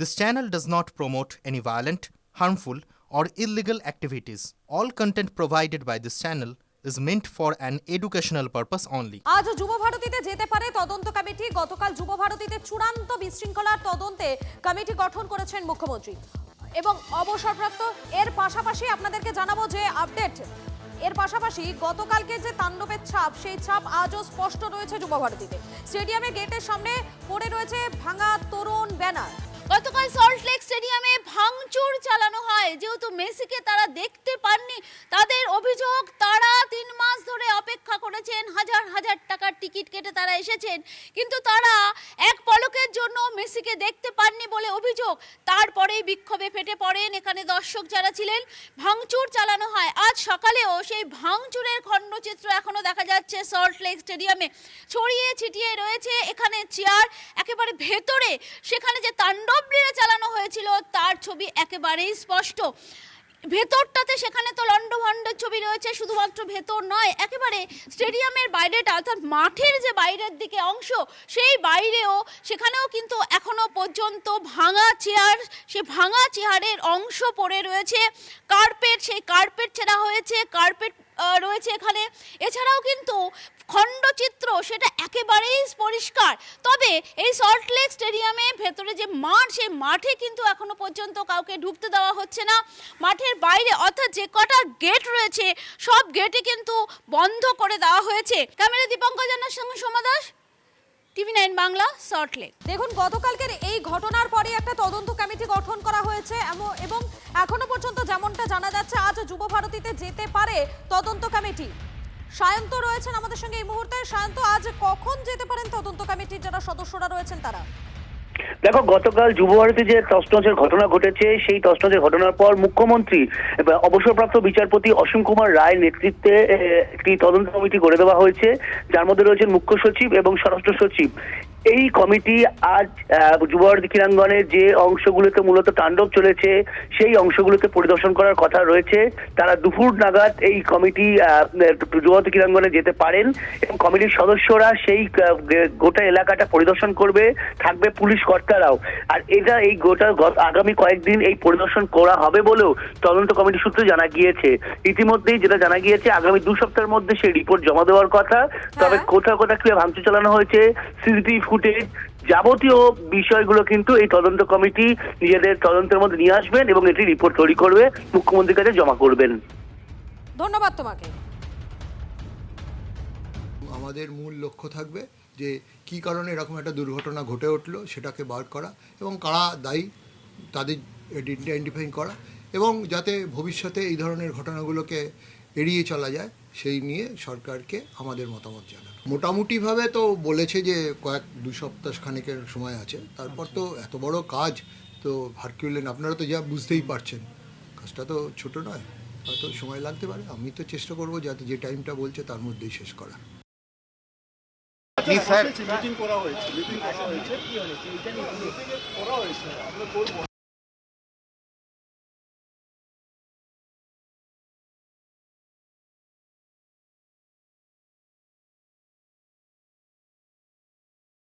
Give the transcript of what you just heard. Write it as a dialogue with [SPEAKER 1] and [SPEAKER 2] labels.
[SPEAKER 1] This channel does not promote any violent, harmful, or illegal activities. All content provided by this channel is meant for an educational purpose only.
[SPEAKER 2] আজ যুব ভারতীতে যেতে পারে তদন্ত committee. গতকাল যুব ভারতীতে চূড়ান্ত বিশৃঙ্খলার তদন্তে কমিটি গঠন করেছেন মুখ্যমন্ত্রী। এবং অবসরপ্রাপ্ত এর পাশাপাশি আপনাদেরকে জানাব যে আপডেট। এর পাশাপাশি গতকালকে যে তাণ্ডবের ছাপ সেই ছাপ আজও স্পষ্ট রয়েছে যুব ভারতীতে। স্টেডিয়ামে গেটের সামনে পড়ে রয়েছে ভাঙা তরুণ ব্যানার।
[SPEAKER 3] গতকাল সল্টলেক স্টেডিয়ামে ভাঙচুর চালানো হয়। যেহেতু মেসিকে তারা দেখতে পাননি টিকিট কেটে তারা এসেছেন। কিন্তু তারা এক পলকের জন্য মেসিকে দেখতে পাননি বলে অভিযোগ। তারপরেই বিক্ষোভে ফেটে পড়েন এখানে দর্শক যারা ছিলেন। ভাঙচুর চালানো হয়। আজ সকালেও সেই ভাঙচুরের খণ্ডচিত্র এখনও দেখা যাচ্ছে সল্ট লেক স্টেডিয়ামে। ছড়িয়ে ছিটিয়ে রয়েছে এখানে চেয়ার। একেবারে ভেতরে সেখানে যে তাণ্ডব চালানো হয়েছিল, তার ছবি একেবারেই স্পষ্ট। ভেতরটাতে সেখানে তো লন্ড লন্ডভন্ডের ছবি রয়েছে, শুধুমাত্র ভেতর নয়, একেবারে স্টেডিয়ামের বাইরেটা, অর্থাৎ মাঠের যে বাইরের দিকে অংশ, সেই বাইরেও সেখানেও কিন্তু এখনও পর্যন্ত ভাঙা চেয়ার, সে ভাঙা চেয়ারের অংশ পড়ে রয়েছে। কার্পেট, সেই কার্পেট ছেঁড়া হয়েছে, কার্পেট রয়েছে এখানে। এছাড়াও কিন্তু খণ্ডচিত্র সেটা একেবারেই পরিষ্কার। তবে এই সল্টলেক স্টেডিয়ামে ভেতরে যে মাঠ, সেই মাঠে কিন্তু এখনও পর্যন্ত কাউকে ঢুকতে দেওয়া হচ্ছে না। মাঠের বাইরে অর্থাৎ যে কটা গেট রয়েছে, সব গেটই কিন্তু বন্ধ করে দেওয়া হয়েছে। ক্যামেরা দীপঙ্কর জানার সঙ্গে সোমা দাস, টিভি নাইন বাংলা সল্টলেক
[SPEAKER 2] দেখুন, গতকালকের এই ঘটনার পরে একটা তদন্ত কমিটি গঠন করা হয়েছে এবং এখনও পর্যন্ত যাচ্ছে ভারতীতে যেতে পারে তদন্ত কমিটি। সায়ন্ত রয়েছেন আমাদের সঙ্গে এই মুহূর্তে। সায়ন্ত, আজ কখন যেতে পারেন তদন্ত কমিটির যারা সদস্যরা রয়েছেন তারা?
[SPEAKER 4] দেখো, গতকাল যুবভারতী যে তসনসের ঘটনা ঘটেছে, সেই তসনসের ঘটনার পর মুখ্যমন্ত্রী অবসরপ্রাপ্ত বিচারপতি অসীম কুমার রায়ের নেতৃত্বে একটি তদন্ত কমিটি গড়ে দেওয়া হয়েছে। যার মধ্যে রয়েছেন মুখ্য সচিব এবং স্বরাষ্ট্র সচিব। এই কমিটি আজ যুবভারতী ক্রীড়াঙ্গনের যে অংশগুলোতে মূলত তাণ্ডব চলেছে সেই অংশগুলোতে পরিদর্শন করার কথা রয়েছে। তারা দুপুর নাগাদ এই কমিটি যুবভারতী ক্রীড়াঙ্গনে যেতে পারেন এবং কমিটির সদস্যরা সেই গোটা এলাকাটা পরিদর্শন করবে থাকবে পুলিশ কর্তারাও। আর এটা এই গোটা আগামী কয়েকদিন এই পরিদর্শন করা হবে বলেও তদন্ত কমিটি সূত্রে জানা গিয়েছে। ইতিমধ্যেই যেটা জানা গিয়েছে আগামী দু সপ্তাহের মধ্যে সেই রিপোর্ট জমা দেওয়ার কথা। তবে
[SPEAKER 2] হ্যাঁ।
[SPEAKER 4] কোথাও কোথাও কীভাবে ভাঙচুর চালানো হয়েছে সিসিটিভি ফুটেজ যাবতীয় বিষয়গুলো কিন্তু এই তদন্ত কমিটি নিজেদের তদন্তের মধ্যে নিয়ে আসবেন এবং এটি রিপোর্ট তৈরি করবে মুখ্যমন্ত্রীর কাছে জমা করবেন।
[SPEAKER 2] ধন্যবাদ তোমাকে।
[SPEAKER 5] আমাদের মূল লক্ষ্য থাকবে যে কী কারণে এরকম একটা দুর্ঘটনা ঘটে উঠল সেটাকে বার করা এবং কারা দায়ী তাদের আইডেন্টিফাই করা এবং যাতে ভবিষ্যতে এই ধরনের ঘটনাগুলোকে এড়িয়ে চলা যায়। সেই নিয়ে সরকারকে আমাদের মতামত জানানো। মোটামুটিভাবে তো বলেছে যে কয়েক দু সপ্তাহ খানেকের সময় আছে। তারপর তো এত বড় কাজ তো হারকিউলেন আপনারা তো যা বুঝতেই পারছেন। কাজটা তো ছোট নয় হয়তো সময় লাগতে পারে। আমি তো চেষ্টা করব যাতে যে টাইমটা বলছে তার মধ্যেই শেষ করা
[SPEAKER 6] মিটিং করা হয়েছে মিটিং করা হয়েছে। করা হয়েছে। আমরা করব।